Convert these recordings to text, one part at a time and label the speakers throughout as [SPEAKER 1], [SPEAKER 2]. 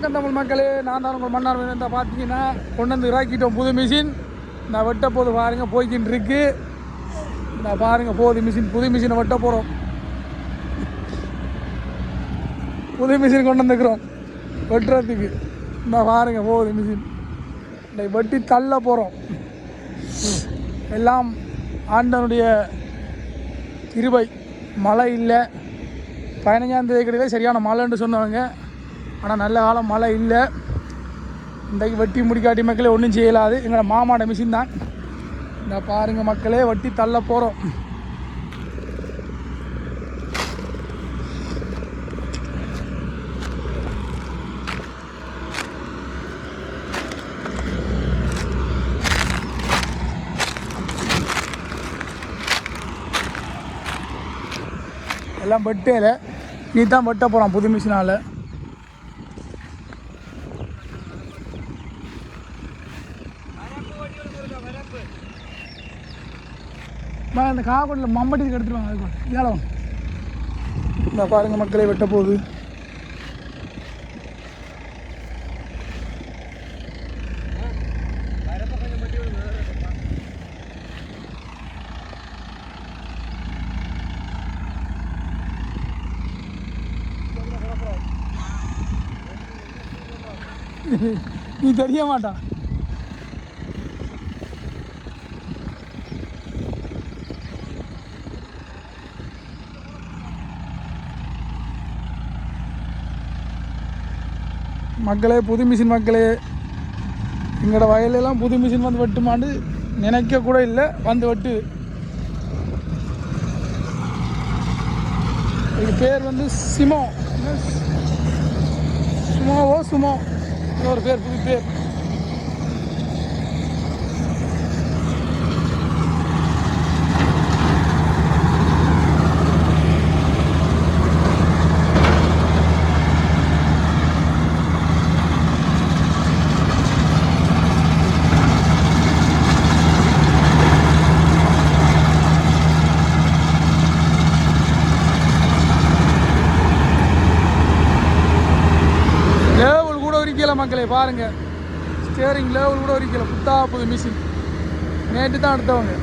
[SPEAKER 1] வணக்கம் தமிழ் மக்களே நான் தான் உங்கள் மன்னார் இந்த பார்த்தீங்கன்னா கொண்டு வந்து இறக்கிட்டோம் புது மிஷின் இந்த வெட்ட போது பாருங்கள் போய்கிட்டு இருக்கு இந்த பாருங்கள் போது மிஷின் புது மிஷினை வெட்ட போகிறோம் புது மிஷின் கொண்டு வந்துக்கிறோம். வெட்டுறதுக்கு. இந்த பாருங்க போகுது மிஷின் இந்த வெட்டி தள்ள போகிறோம் எல்லாம் ஆண்டனுடைய திருவை மழை இல்லை. பதினஞ்சாம் தேதி கிடையாது சரியான மழைன்னு சொன்னவங்க. ஆனால் நல்ல காலம் மழை இல்லை. இன்றைக்கு வெட்டி முடிக்காட்டி மக்களே ஒன்றும் செய்யலாது. எங்களோட மாமாட மிஷின் தான். இந்த பாருங்கள் மக்களே வெட்டி தள்ள போகிறோம் எல்லாம் வெட்டேல. நீ தான் வெட்ட போகிறான் புது மிஷினால் அந்த காக்கோட்டில் மம்பட்டி எடுத்துருவாங்க அதுக்கு ஏழை இந்த பாருங்க மக்களை வெட்ட போகுது. நீ தெரிய மாட்டா. மக்களே புது மிஷின் மக்களே எங்களோட வயலெல்லாம் புது மிஷின் வந்து வெட்டுமான்னு நினைக்க கூட இல்லை வந்து வெட்டு. இது பேர் வந்து சிமோ. சுமோவோ சுமோ? ஒரு பேர் புது பேர். லேவல் மக்களை பாருங்கள் மக்களே பாருங்க கூட இருக்கல புத்தா புது மிஷின் நேற்று தான் எடுத்தவங்க.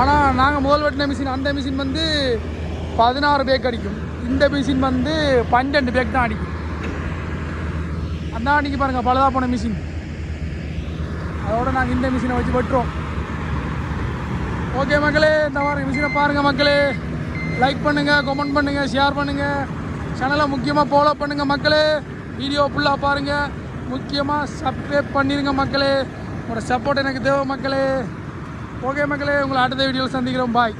[SPEAKER 1] ஆனால் நாங்கள் முதல் வெட்டின மிஷின் அந்த மிஷின் வந்து பதினாறு பேக் அடிக்கும். இந்த மிஷின் வந்து பன்னெண்டு பேக் தான் அடிக்கும். அந்த அடிக்க பாருங்கள் பழுதா போன மிஷின் அதோட நாங்கள் இந்த மிஷினை வச்சு வெட்டுறோம். ஓகே மக்களே இந்த மாதிரி மிஷினை பாருங்கள் மக்களே. லைக் பண்ணுங்கள் கமெண்ட் பண்ணுங்கள் ஷேர் பண்ணுங்கள் சேனலை முக்கியமாக ஃபாலோ பண்ணுங்கள் மக்களே. வீடியோ ஃபுல்லாக பாருங்கள் முக்கியமாக சப்ஸ்கிரைப் பண்ணிடுங்க மக்களே. உங்களோட சப்போர்ட் எனக்கு தேவை மக்களே. ஓகே மக்களே உங்களை அடுத்த வீடியோவில் சந்திக்கிறோம். பாய்